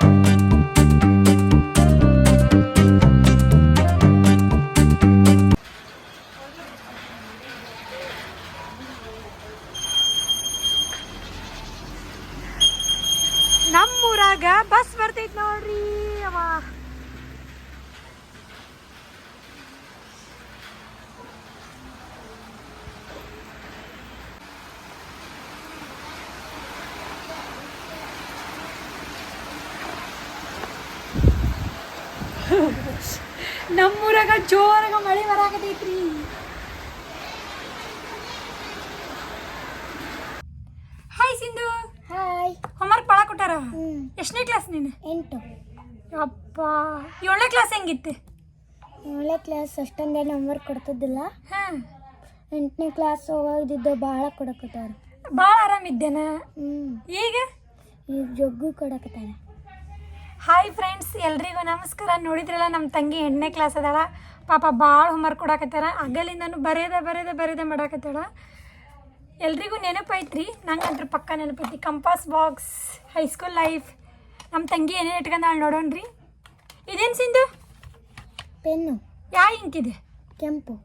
ನಮ್ಮೂರಾಗ ನಮ್ಮೂರಾಗ ಜೋರಾಗ ಮಳೆ ಬರಾಕತೈತ್ರಿ. ಹಾಯ್ ಸಿಂಧು. ಹಾಯ್ ಹೋಮ್ವರ್ಕ್ ಭಾಳ ಕೊಟ್ಟಾರ? ಎಷ್ಟನೇ ಕ್ಲಾಸ್ ನೀನು? ಎಂಟು. ಅಪ್ಪ ಏಳನೇ ಕ್ಲಾಸ್ ಹೆಂಗಿತ್ತು? ಏಳನೇ ಕ್ಲಾಸ್ ಅಷ್ಟೊಂದೇನು ಹೋಮ್ವರ್ಕ್ ಕೊಡ್ತಿದ್ದಿಲ್ಲ. ಹಾಂ. ಎಂಟನೇ ಕ್ಲಾಸ್ ಹೋಗೋದಿದ್ದು ಭಾಳ ಕೊಡಕತ್ತಾರ. ಭಾಳ ಆರಾಮಿದ್ದೇನ? ಈಗ? ಈಗ ಜಗ್ಗು ಕೊಡಕತ್ತಾರ. ಹಾಯ್ ಫ್ರೆಂಡ್ಸ್ ಎಲ್ರಿಗೂ ನಮಸ್ಕಾರ. ನೋಡಿದ್ರಲ್ಲ ನಮ್ಮ ತಂಗಿ ಎಂಟನೇ ಕ್ಲಾಸ್ ಅದಾಳ. ಪಾಪ ಭಾಳ ಹೋಮ್ವರ್ಕ್ ಕೊಡಾಕತ್ತಾರ ಅಗಲಿಂದನು ಬರೆಯದ ಬರೆಯದ ಬರೆಯದ ಮಾಡಾಕತ್ತಾಳ. ಎಲ್ರಿಗೂ ನೆನಪೈತ್ರಿ. ಅದ್ರ ಪಕ್ಕ ನೆನಪೈತಿ. Compass box high school life ನಮ್ಮ ತಂಗಿ ಏನೇನು ಇಟ್ಕೊಂಡಾಳ ನೋಡೋಣ್ರಿ. ಇದೇನು ಸಿಂಧು? ಪೆನ್ನು ಯಾ ಇಂಕ್ ಇದೆ? ಕೆಂಪು.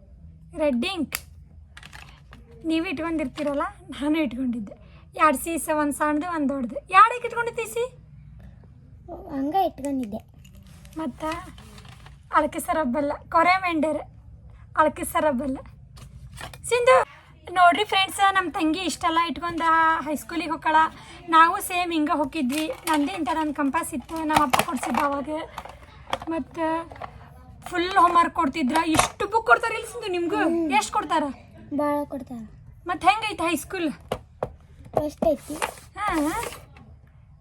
ರೆಡ್ ಇಂಕ್ ನೀವು ಇಟ್ಕೊಂಡಿರ್ತೀರಲ್ಲ ನಾನು ಇಟ್ಕೊಂಡಿದ್ದೆ. ಎರಡು ಸೀಸ ಒಂದು ಸಣ್ಣದು ಒಂದು ದೊಡ್ಡದು. ಯಾಡಕ್ಕೆ ಇಟ್ಕೊಂಡಿದ್ದಿ ಸಿ? ಹಂಗ ಇಟ್ಕೊಂಡಿದ್ದೆ. ಮತ್ತು ಅಳಕೆ ಸರಬಲ್ಲ ಕೊರೆ ಮೆಂಡರ್ ಅಳಕೆ ಸರಬ್ಬಲ್ಲ ಸಿಂಧು ನೋಡ್ರಿ ಫ್ರೆಂಡ್ಸ್ ನಮ್ಮ ತಂಗಿ ಇಷ್ಟೆಲ್ಲ ಇಟ್ಕೊಂಡು ಹೈಸ್ಕೂಲಿಗೆ ಹೋಗಳ ನಾವು ಸೇಮ್ ಹಿಂಗೆ ಹೋಗಿದ್ವಿ. ನಂದಿ ಇಂಥ ನನ್ನ ಕಂಪಾಸ್ ಇತ್ತು ನಮ್ಮ ಅಪ್ಪ ಕೊಡ್ಸಿದ್ದ ಅವಾಗ. ಮತ್ತು ಫುಲ್ ಹೋಮ್ವರ್ಕ್ ಕೊಡ್ತಿದ್ರ. ಇಷ್ಟು ಬುಕ್ ಕೊಡ್ತಾರೆ ಇಲ್ಲಿ ಸಿಂಧು ನಿಮಗೂ? ಎಷ್ಟು ಕೊಡ್ತಾರ? ಭಾಳ ಕೊಡ್ತಾರ. ಮತ್ತು ಹೆಂಗೈತೆ ಹೈಸ್ಕೂಲ್ ಫಸ್ಟ್ ಐತಿ ಹಾಂ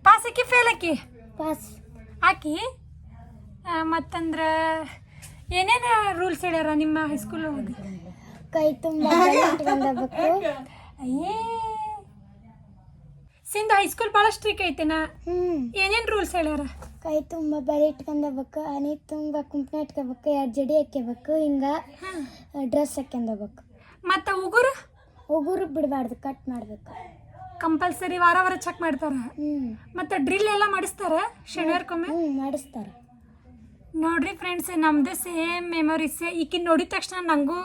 ಪಾಸ್ ಆಕಿ ಫೇಲ್ ಆಕಿ? ಪಾಸ್. ಹಾಕಿ ಮತ್ತಂದ್ರೆ ಏನೇನು ರೂಲ್ಸ್ ಹೇಳ್ಯಾರ ನಿಮ್ಮ ಹೈಸ್ಕೂಲ್ ಹೋಗಿ ಕೈ ತುಂಬ ಇಟ್ಕೊಂಡಬೇಕು ಅಯ್ಯೇ ಸಿಂಧು ಹೈಸ್ಕೂಲ್ ಭಾಳ ಸ್ಟ್ರಿಕ್ ಐತೆನಾ ಏನೇನು ರೂಲ್ಸ್ ಹೇಳ್ಯಾರ? ಕೈ ತುಂಬ ಬಳೆ ಇಟ್ಕೊಂಡಬೇಕು ಅನಿ ತುಂಬ ಕುಂಕುಮ ಇಟ್ಕೋಬೇಕು. ಎರಡು ಜಡಿ ಹಾಕ್ಯಬೇಕು ಹಿಂಗೆ ಡ್ರೆಸ್ ಹಾಕ್ಯಂದಬೇಕು ಮತ್ತು ಉಗುರು? ಉಗುರು ಬಿಡಬಾರ್ದು. ಕಟ್ ಮಾಡಬೇಕು. ಕಂಪಲ್ಸರಿ ವಾರ ವಾರ ಚೆಕ್ ಮಾಡ್ತಾರ. ಮತ್ತೆ ಡ್ರಿಲ್ ಎಲ್ಲ ಮಾಡಿಸ್ತಾರ ಶನಿವಾರಕ್ಕೊಮ್ಮೆ? ಹ್ಞೂ ಮಾಡಿಸ್ತಾರೆ. ನೋಡ್ರಿ ಫ್ರೆಂಡ್ಸ್ ನಮ್ಮದು ಸೇಮ್ ಮೆಮೊರೀಸ್ ಈಕಿ ನೋಡಿದ ತಕ್ಷಣ ನನಗೂ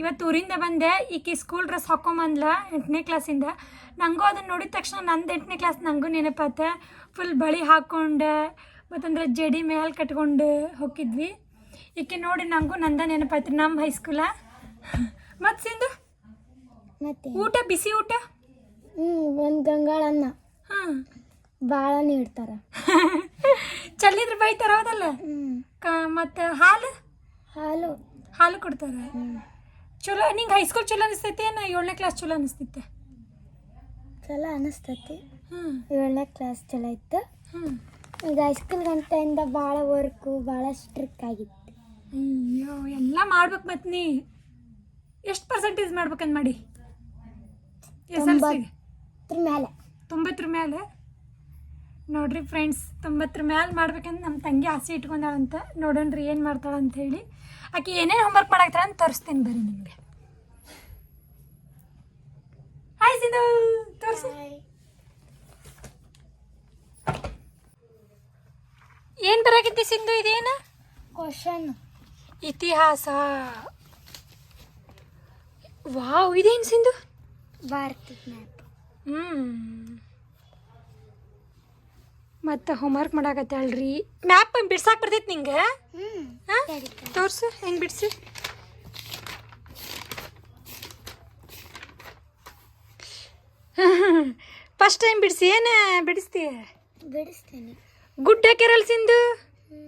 ಇವತ್ತು ಊರಿಂದ ಬಂದೆ. ಈಕಿ ಸ್ಕೂಲ್ ಡ್ರೆಸ್ ಹಾಕೊಂಬಂದ್ಲ ಎಂಟನೇ ಕ್ಲಾಸಿಂದ ನನಗೂ ಅದನ್ನು ನೋಡಿದ ತಕ್ಷಣ ನಂದು ಎಂಟನೇ ಕ್ಲಾಸ್ ನನಗೂ ನೆನಪಾತ. ಫುಲ್ ಬಳಿ ಹಾಕ್ಕೊಂಡು ಮತ್ತಂದ್ರೆ ಜಡಿ ಮೇಲೆ ಕಟ್ಕೊಂಡು ಹೋಗಿದ್ವಿ. ಈಕೆ ನೋಡಿ ನನಗೂ ನಂದ ನೆನಪಾಯ್ತು ನಮ್ಮ ಹೈಸ್ಕೂಲ ಮತ್ತು ಸಿಂಧು? ಮತ್ತೆ? ಊಟ ಬಿಸಿ ಊಟ? ಹ್ಞೂ ಒಂದು ಗಂಗಾಳನ್ನ ಹಾಂ. ಭಾಳ ನೀಡ್ತಾರೆ. ಚಲ್ಲಿದ್ರೆ ಬೈತಾರ ಹೌದಲ್ಲ? ಹ್ಞೂ ಕ ಮತ್ತು ಹಾಲು? ಹಾಲು. ಹಾಲು ಕೊಡ್ತಾರೆ? ಚಲೋ ನಿಂಗೆ ಹೈಸ್ಕೂಲ್ ಚಲೋ ಅನಿಸ್ತೈತಿ ನಾ ಏಳನೇ ಕ್ಲಾಸ್ ಚಲೋ ಅನಿಸ್ತೈತೆ? ಚಲೋ ಅನಿಸ್ತೈತಿ. ಏಳನೇ ಕ್ಲಾಸ್ ಚಲೋ ಇತ್ತು. ಹ್ಞೂ ಈಗ ಹೈಸ್ಕೂಲ್ ಗಂಟೆಯಿಂದ ಭಾಳ ವರ್ಕು ಭಾಳ ಸ್ಟ್ರಿಕ್ ಆಗಿತ್ತು. ಅಯ್ಯೋ ಎಲ್ಲ ಮಾಡ್ಬೇಕು ಮತ್ತೆ ನೀ. ಎಷ್ಟು ಪರ್ಸೆಂಟೇಜ್ ಮಾಡ್ಬೇಕಂತ ಮಾಡಿ? ಎಸ್ ಎಲ್ ಅದ್ರ ಮೇಲೆ ತೊಂಬತ್ತರ ಮೇಲೆ ನೋಡ್ರಿ ಫ್ರೆಂಡ್ಸ್ ತೊಂಬತ್ತರ ಮೇಲೆ ಮಾಡ್ಬೇಕಂತ ನಮ್ಮ ತಂಗಿ ಆಸೆ ಇಟ್ಕೊಂಡಾಳಂತ. ನೋಡೋಣ್ರಿ ಏನು ಮಾಡ್ತಾಳೆ ಅಂತ ಹೇಳಿ ಆಕೆ ಏನೇನು ಹೋಮ್ವರ್ಕ್ ಮಾಡಾಕ್ತಾಳೆ ಅಂತ ತೋರಿಸ್ತೀನಿ ಬರ್ರಿ ನಿಮಗೆ. ಹಾಯ್ ಸಿಂಧು ತೋರಿಸಿ. ಏನು ಬರಾಕೈತಿ ಸಿಂಧು ಇದೇನು? ಕ್ವಶನ್ ಇತಿಹಾಸ. ವಾವ್ ಇದೇನು ಸಿಂಧು? ಭಾರತ ಮ್ಯಾಪ್. ಹ್ಞೂ ಮತ್ತು ಹೋಮ್ವರ್ಕ್ ಮಾಡಾಕತ್ತಾಳ್ರಿ ಮ್ಯಾಪ್ ಬಿಡ್ಸಾಕ್ ಬರ್ತೈತಿ ನಿಂಗೆ? ಹಾಂ. ತೋರ್ಸು ಹೆಂಗೆ ಬಿಡ್ಸಿ? ಫಸ್ಟ್ ಟೈಮ್ ಬಿಡಿಸಿ ಏನು ಬಿಡಿಸ್ತೀಯ ಬಿಡಿಸ್ತೀನಿ. ಗುಡ್ ಹಾಕ್ಯಾರಲ್ಲ ಸಿಂಧು? ಹ್ಞೂ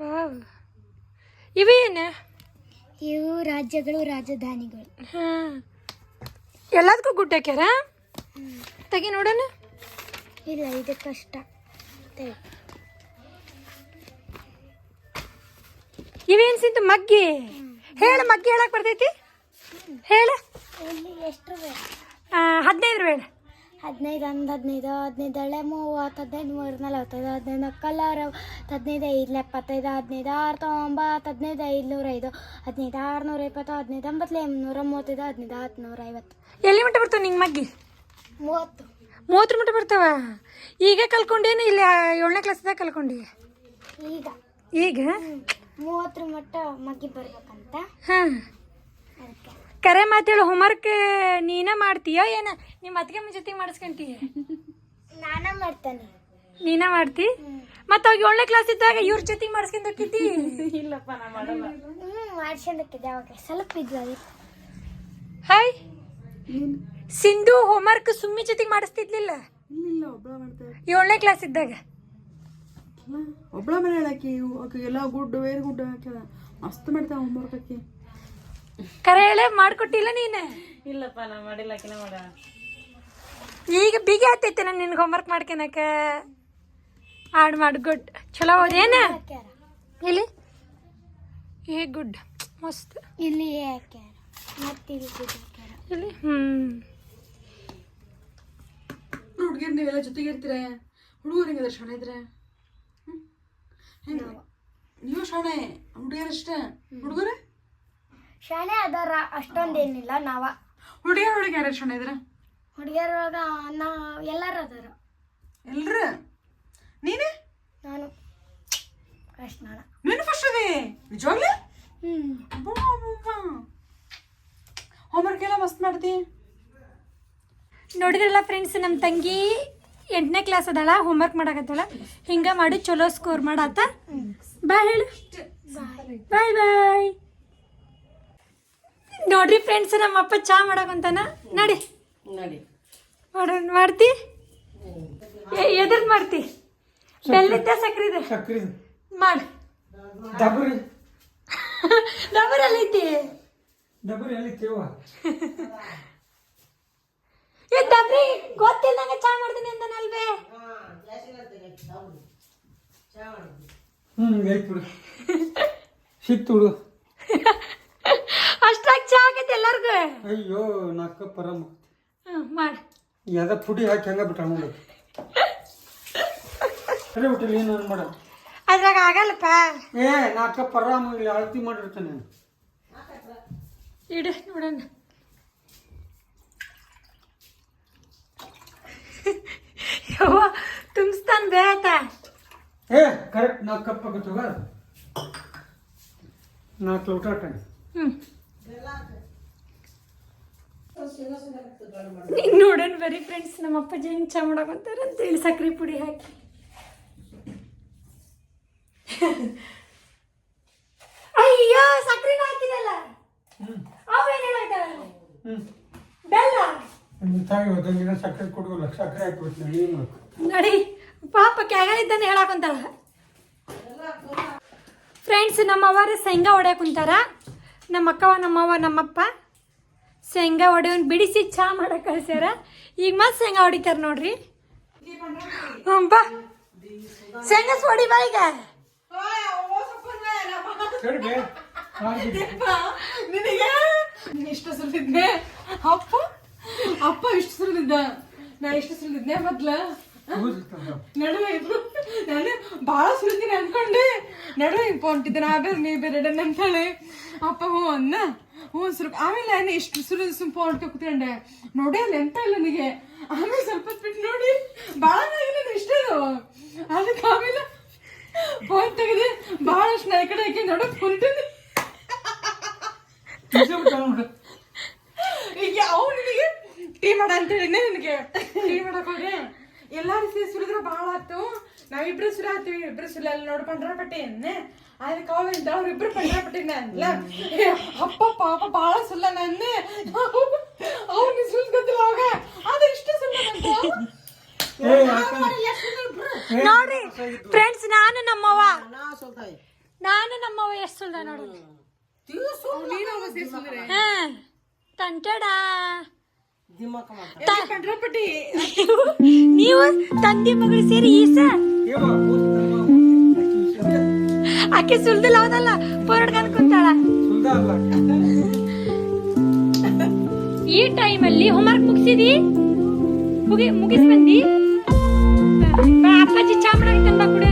ವಾವ್ ಇವೇನು ಇವು ರಾಜ್ಯಗಳು ರಾಜಧಾನಿಗಳು. ಹಾಂ. ಎಲ್ಲದಕ್ಕೂ ಗುಡ್ಡ ಹಾಕ್ಯಾರ ತೆಗಿ ನೋಡೋಣ. ಇಲ್ಲ ಇದು ಕಷ್ಟ. ಇವೇನ್ ಸಿಂಧು ಮಗ್ಗಿ? ಹೇಳು ಮಗ್ಗಿ ಹೇಳಕ್ ಬರ್ತೈತಿ. ಹೇಳು. ಎಷ್ಟು ಹದಿನೈದು ಬೇಡ ಹದಿನೈದು ಒಂದು ಹದಿನೈದು ಹದಿನೈದು ಹಳೆ ಮೂವತ್ತು ಹದಿನೈದು ಮೂರು ನಲವತ್ತೈದು ಹದಿನೈದು ಕಲರ್ ಹದಿನೈದು ಐದು ಎಪ್ಪತ್ತೈದು ಹದಿನೈದು ಆರು ತೊಂಬತ್ತು ಹದಿನೈದು ಐದುನೂರ ಐದು ಹದಿನೈದು ಆರುನೂರ ಇಪ್ಪತ್ತು ಹದಿನೈದು ಒಂಬತ್ತು ಎಂಬುನೂರ ಮೂವತ್ತೈದು ಹದಿನೈದು ಹತ್ತು ನೂರ ಐವತ್ತು. ಎಲ್ಲಿ ಮಟ್ಟ ಬರ್ತಾವೆ ನಿಂಗೆ ಮಗ್ಗಿ? ಮೂವತ್ತು. ಮೂವತ್ತು ಮಟ್ಟ ಬರ್ತಾವ? ಈಗ ಕಲ್ಕೊಂಡೇನು ಇಲ್ಲ ಏಳನೇ ಕ್ಲಾಸ್ದಾಗ ಕಲ್ಕೊಂಡಿ? ಈಗ. ಈಗ? ಮೂವತ್ತರ ಮಟ್ಟ ಮಗ್ಗಿ ಬರ್ಬೇಕಂತ. ಹಾಂ. ಕರೆ ಮಾತೇಳು ಹೋಮ್ವರ್ಕ್ ನೀನ ಮಾಡ್ತೀಯ ಏನ? ನಿಮ್ಮ ಅತ್ತಿಗೆ ಜೊತೆ ಮಾಡಿಸ್ಕೊಂತೀಯ ನಾನ ಮಾಡ್ತಾನೆ. ನೀನ ಮಾಡ್ತಿ? ಮತ್ತ ಅವಾಗ ಏಳನೇ ಕ್ಲಾಸ್ ಇದ್ದಾಗ ಇವ್ರ ಜೊತೆ ನಾ ಮಾಡಲ್ಲ. ಹ್ಞೂ ಮಾಡ್ಸ್ಕೊಂಡಕ್ಕಿದ್ದೆ ಅವಾಗ. ಸ್ವಲ್ಪ ಇದ್ವಿ ಹಾಯ್ ಸಿಂಧು ಹೋಮ್ವರ್ಕ್ ಸುಮ್ಮಿ ಜೊತೆಗೆ ಮಾಡಿಸ್ತಿದ್ಲಿಲ್ಲ? ಇಲ್ಲ ಒಬ್ಳ ಮಾಡ್ತಾರೆ ಏಳನೇ ಕ್ಲಾಸ್ ಇದ್ದಾಗ. ಒಬ್ಳ ಮನೆ ಹೇಳಾಕಿ ಆಕಿ ಎಲ್ಲ ಗುಡ್ ವೇರಿ ಗುಡ್ ಹಾಕ್ಯಾಳ ಮಸ್ತ್ ಮಾಡ್ತಾವ ಹೋಮ್ವರ್ಕ್ ಆಕಿ. ಕರೆ ಹೇಳೆ ಮಾಡ್ಕೊಟ್ಟಿಲ್ಲ ನೀನು? ಇಲ್ಲಪ್ಪ ನಾ ಮಾಡಿಲ್ಲ ಆಕಿನ ಮಾಡ. ಈಗ ಬಿಗಿ ಆತೈತೆ ನಾನು ನಿನ್ಗೆ ಹೋಮ್ವರ್ಕ್ ಮಾಡ್ಕೊಳಕ ಆಡ್ ಮಾಡಿ ಗುಡ್ ಚಲೋ ಓದೇನ ಇಲ್ಲಿ? ಏ ಗುಡ್ ಮಸ್ತ್. ಇಲ್ಲಿ ಹಾಕ್ಯಾರ ಮತ್ತೆ ಇಲ್ಲಿ ಹ್ಞೂ ಹುಡುಗಿರ್ ನೀವೆಲ್ಲ ಜೊತೆಗೆ ಇರ್ತೀರ? ಹುಡುಗರು ಹೆಂಗಿದ್ರೆ? ಶಾಣೆ ಇದ್ರೆ? ಹೆಂಗ ನೀವು ಶಾಣೆ ಹುಡುಗಿಯರ್ ಹುಡುಗರೇ ಹುಡುಗರು? ಶಾಣೆ ಅದಾರ ಅಷ್ಟೊಂದೇನಿಲ್ಲ ನಾವ. ಹುಡುಗಿಯರ್ ಹುಡುಗಿ ಯಾರು ಶಾಣೆ ಇದ್ರ ಹುಡುಗಿಯರೊಳಗ ನಾ ಎಲ್ಲಾರು ಅದಾರ. ಎಲ್ರ? ನೀನೆ? ನಾನು. ಫಸ್ಟ್ ನಾನು ನೀನು ಫಸ್ಟ್ ಅದೇ? ನಿಜವಾಗ್ಲೂ ಹ್ಮ್ ಮಾಡ್ತಿ? ನೋಡಿದ್ರಲ್ಲ ಫ್ರೆಂಡ್ಸ್ ನಮ್ಮ ತಂಗಿ ಎಂಟನೇ ಕ್ಲಾಸ್ ಅದಾಳ ಹೋಮ್ವರ್ಕ್ ಮಾಡಕತ್ತಾಳ. ಹಿಂಗ ಮಾಡಿ ಚಲೋ ಸ್ಕೋರ್ ಮಾಡಾತ. ಬಾಯ್ ಹೇಳು. ಬಾಯ್ ಬಾಯ್ ನೋಡ್ರಿ ಫ್ರೆಂಡ್ಸ್ ನಮ್ಮಪ್ಪ ಚಾ ಮಾಡಕಂತಾನ ನಡಿ. ಮಾಡ್ತಿ? ಎದ್ರದ್ ಮಾಡ್ತಿ? ಬೆಲ್ಲಿದ್ದ ಸಕ್ರಿದೆ? ಸಕ್ರಿ ಮಾಡಿ. ಡಬರಿ. ಡಬರಲ್ಲಿ ಐತಿ ಡಬರಿ ಎಲ್ಲಿ ತೇವ. ಏ ಡಬ್ರಿ ಗೊತ್ತಿಲ್ದಂಗ ಚಾ ಮಾಡ್ತೀನಿ ಅಂತಾನಲ್ವೇ ಹ್ಮ್ ಐತ್ ಬಿಡು ಸಿಕ್ತು ಬಿಡು. ಅಷ್ಟಾಗಿ ಚಾ ಆಗೈತೆ ಎಲ್ಲಾರ್ಗು? ಅಯ್ಯೋ ನಾಕ ಪರ ಹ್ಮ್ ಮಾಡಿ. ಯಾವ್ದ ಪುಡಿ ಹಾಕಿ ಹಂಗ ಬಿಟ್ಟ ನೋಡಿ. ಸರಿ ಬಿಟ್ಟಿಲ್ಲ ಏನು ಮಾಡ. ಅದ್ರಾಗ ಆಗಲ್ಲಪ್ಪ. ಏ ನಾಕ ಪರ ಇಲ್ಲಿ ಅಳತಿ ಮಾಡಿರ್ತಾನೆ. ನಾನು ಇಡು ನೋಡೋಣ. ಯವ್ವ ತುಂಬಿಸ್ತಾನ ಬೇತ ಏ ಕರೆಕ್ಟ್ ನಾಲ್ಕು ಕಪ್ಪ ಆಗತ್ತವ ನಾ ಲೋಟ ಹ್ಞೂ ಹ್ಮ್. ನೋಡೋಣ ಬರೀ ಫ್ರೆಂಡ್ಸ್ ನಮ್ಮ ಅಪ್ಪಾಜಿ ಹೆಂಗೆ ಚಾ ಮಾಡಕಂತಾರ ಅಂತ ಹೇಳಿ ಸಕ್ರೆ ಪುಡಿ ಹಾಕಿ. ಅಯ್ಯೋ ಸಕ್ರೆನ ಹಾಕಿದಲ್ಲ. ಹ್ಞೂ ಬೆಲ್ಲ. ತಾಯಿ ಸಕ್ಕರೆ ಕೊಡುವಲ್ಲ ಸಕ್ಕರೆ ಹಾಕ್ಬಿಟ್ಟು ಏನು ಮಾಡ್ಕೊ? ನಡಿ ಪಾಪ ಕೆಳಗಿದ್ದಾನೆ ಹೇಳಾಕಂತಾಳ ಫ್ರೆಂಡ್ಸ್ ನಮ್ಮ ಅವರು ಶೇಂಗಾ ಹೊಡ್ಯಾಕ ಕುಂತಾರ. ನಮ್ಮ ಅಕ್ಕವ ನಮ್ಮವ್ವ ನಮ್ಮಪ್ಪ ಶೇಂಗಾ ಹೊಡೆಯವನ್ ಬಿಡಿಸಿ ಚಾ ಮಾಡಕ್ ಕಳ್ಸ್ಯಾರ. ಈಗ ಮತ್ತೆ ಶೇಂಗಾ ಹೊಡಿತಾರ ನೋಡ್ರಿ. ಹ್ಞೂ ಬಾ. ಶೇಂಗಾ ಹೊಡಿ ಬಾ ಈಗ. ನಿನಗೆ? ನೀನ್ ಇಷ್ಟು ಸುಲಿದ್ನೆ ಅಪ್ಪ? ಅಪ್ಪ ಇಷ್ಟು ಸುರಿದಿದ್ದ? ನಾ ಇಷ್ಟು ಸುರಿದಿದ್ನೆ ಮೊದ್ಲ. ನಡುವೆ ಇಬ್ರು ನಾನು ಬಹಳ ಸುಲಿತೀನಿ ಅನ್ಕೊಂಡೆ. ನಡುವೆ ಹಿಂಗೆ ಹೊಂಟಿದ್ದೆ ನಾ ಬೇರೆ ನೀ ಬೇರೆ ಅಂತಾಳೆ. ಅಪ್ಪ ಹ್ಞೂ ಅನ್ನ. ಹ್ಞೂ ಸುರು ಆಮೇಲೆ ನಾನು ಇಷ್ಟು ಸುರಿದ ಸುಂಪ ಹೊಂಟು ಕೂತ್ಕೊಂಡೆ. ನೋಡಿ ಅಲ್ಲಿ ಎಂತ ಇಲ್ಲ ನನಗೆ. ಆಮೇಲೆ ಸ್ವಲ್ಪ ಹೊತ್ತು ಬಿಟ್ಟು ನೋಡಿ. ಭಾಳ ಇಲ್ಲ ಇಷ್ಟೇ ಅದು ಅದಕ್ಕೆ ಆಮೇಲೆ ಫೋನ್ ತೆಗೆದು ಬಹಳಷ್ಟು ನಾ ಈ ಕಡೆ ಹಾಕಿ ನೋಡೋ ಹೊಂಟಿದ್ದೆ ಈಗ ಅವ್ ನಿನಗೆ ಟೀ ಮಾಡ ಅಂತ ಹೇಳಿದ್ನೆ ನಿನಗೆ ಟೀ ಮಾಡಕ್ ಹೋದೆ ಎಲ್ಲಾರು ಸೇರಿ ಸುಲಿದ್ರೆ ಭಾಳ ಆತು ನಾವಿಬ್ರು ಸುಲ ಆತೀವಿ ಇಬ್ರು ಸುಲ ಅಲ್ಲಿ ನೋಡ್ ಪಂಡ್ರಾಪಟ್ಟಿ ಅನ್ನೆ ಅದಕ್ಕೆ ಅವಿಂದ ಅವ್ರಿಬ್ರು ಪಂಡ್ರಾಪಟ್ಟಿನ ಅನ್ಲ ಏ, ಅಪ್ಪ ಪಾಪ ಭಾಳ ಸುಲ್ಲ ನನ್ನೆ ಅವ್ನು ಸುಲ್ ಗೊತ್ತಿಲ್ಲ ಅವಾಗ ಅದು ಇಷ್ಟು ಸುಲ್ಲ ನೋಡ್ರಿ ಫ್ರೆಂಡ್ಸ್ ನಾನು ನಮ್ಮವ್ವ ನಾನು ನಮ್ಮವ್ವ ಎಷ್ಟು ಸುಳ್ದ ನೋಡ್ರಿ ಹಾ ತಂಟಡ ಪಂಡ್ರಾಪಟ್ಟಿ ನೀವು ತಂದೆ ಮಗಳು ಸೇರಿ ಈಸ ಆಕೆ ಸುಳ್ದಿಲ್ಲ ಹೌದಲ್ಲ ಪೋರಡ್ಗನ್ ಕುಂತಾಳ ಸುಲ್ದ ಅಲ್ಲ ಈ ಟೈಮಲ್ಲಿ ಹೋಮ್ವರ್ಕ್ ಮುಗಿಸಿದಿ? ಮುಗಿ ಮುಗಿಸ್ ಬಂದಿ? ಅಪ್ಪಾಜಿ ಚಾ ಮಾಡಾಕತ್ತಾನ ಬಾ ಕುಡಿ